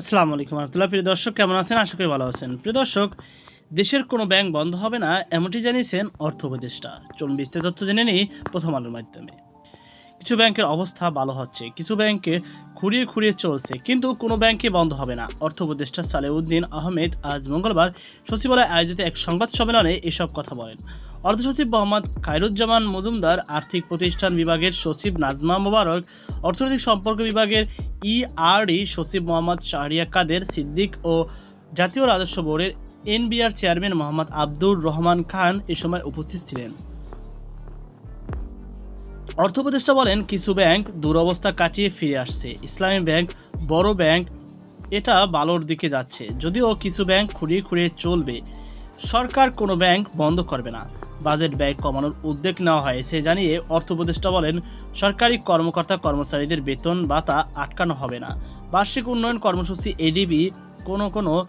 আসসালামু আলাইকুম রহমতুল্লাহ। প্রিয় দর্শক, কেমন আছেন? আশা করি ভালো আছেন। প্রিয় দর্শক, দেশের কোনো ব্যাংক বন্ধ হবে না, এমনটি জানিয়েছেন অর্থ উপদেষ্টা। চলুন বিস্তারিত তথ্য জেনে নিই প্রথম আলোর মাধ্যমে। কিছু ব্যাংকের অবস্থা ভালো হচ্ছে, কিছু ব্যাংকে খুঁড়িয়ে খুঁড়িয়ে চলছে, কিন্তু কোনো ব্যাংকে বন্ধ হবে না। অর্থ উপদেষ্টা সালেউদ্দিন আহমেদ আজ মঙ্গলবার সচিবালয়ে আয়োজিত এক সংবাদ সম্মেলনে এসব কথা বলেন। অর্থ সচিব মোহাম্মদ খায়রুজ্জামান মজুমদার, আর্থিক প্রতিষ্ঠান বিভাগের সচিব নাজমা মোবারক, অর্থনৈতিক সম্পর্ক বিভাগের ইআরডি সচিব মোহাম্মদ শাহরিয়া কাদের সিদ্দিক ও জাতীয় রাজস্ব বোর্ডের এনবিআর চেয়ারম্যান মোহাম্মদ আব্দুর রহমান খান এ সময় উপস্থিত ছিলেন। অর্থ উপদেষ্টা বলেন, কিছু ব্যাংক দুরবস্থা কাটিয়ে ফিরে আসছে। ইসলামী ব্যাংক, বড় ব্যাংক, এটা ভালোর দিকে যাচ্ছে। যদিও কিছু ব্যাংক খুঁড়িয়ে খুঁড়িয়ে চলবে। সরকার কোনো ব্যাংক বন্ধ করবে না। বাজেট ব্যয় কমানোর উদ্যোগ নেওয়া হয়েছে জানিয়ে অর্থ উপদেষ্টা বলেন, সরকারি কর্মকর্তা কর্মচারীদের বেতন ভাতা আটকানো হবে না। বার্ষিক উন্নয়ন কর্মসূচি, এডিবি, কোনো কোনো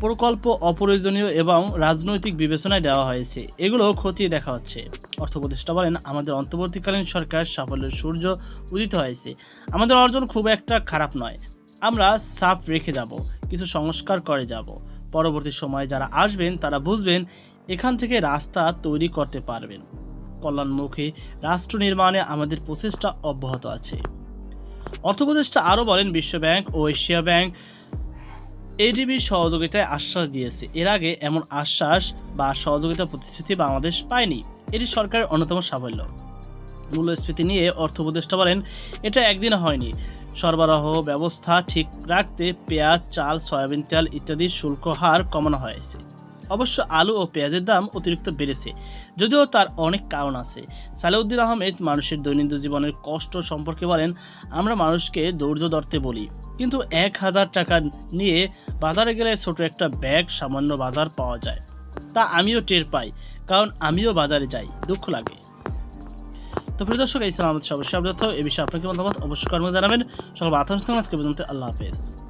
প্রকল্প অপ্রয়োজনীয় এবং রাজনৈতিক বিবেচনায় দেওয়া হয়েছে। এগুলো খতিয়ে দেখা হচ্ছে। অর্থ উপদেষ্টা বলেন, আমাদের অন্তর্বর্তীকালীন সরকার সাফল্যের সূর্য উদিত হয়েছে। আমাদের অর্জন খুব একটা খারাপ নয়। আমরা সাফ রেখে যাব, কিছু সংস্কার করে যাব। পরবর্তী সময়ে যারা আসবেন, তারা বুঝবেন, এখান থেকে রাস্তা তৈরি করতে পারবেন। কল্যাণমুখী রাষ্ট্র নির্মাণে আমাদের প্রচেষ্টা অব্যাহত আছে। অর্থ উপদেষ্টা আরও বলেন, বিশ্ব ব্যাংক ও এশিয়া ব্যাংক এডিবির সহযোগিতায় আশ্বাস দিয়েছে। এর আগে এমন আশ্বাস বা সহযোগিতা প্রতিশ্রুতি বাংলাদেশ পায়নি। এটি সরকারের অন্যতম সাফল্য। মূল্যস্ফীতি নিয়ে অর্থ উপদেষ্টা বলেন, এটা একদিনে হয়নি। সরবরাহ ব্যবস্থা ঠিক রাখতে পেঁয়াজ, চাল, সয়াবিন তেল ইত্যাদি শুল্ক হার কমানো হয়েছে। অবশ্য আলু ও পেঁয়াজের দাম অতিরিক্ত বেড়েছে, যদিও তার অনেক কারণ আছে। সালেউদ্দিন আহমেদ মানুষের দৈনন্দিন জীবনের কষ্ট সম্পর্কে বলেন, আমরা মানুষকে ধৈর্য ধরতে বলি। কিন্তু এক হাজার টাকা নিয়ে বাজারে গেলে ছোট একটা ব্যাগ সামান্য বাজার পাওয়া যায়। তা আমিও টের পাই, কারণ আমিও বাজারে যাই, দুঃখ লাগে। তো প্রিয় দর্শক, এই আমাদের আপডেট। এ বিষয়ে আপনাকে মতামত অবশ্যই কর্ম জানাবেন। সকল আতঙ্ক আজকে পর্যন্ত আল্লাহ হাফেজ।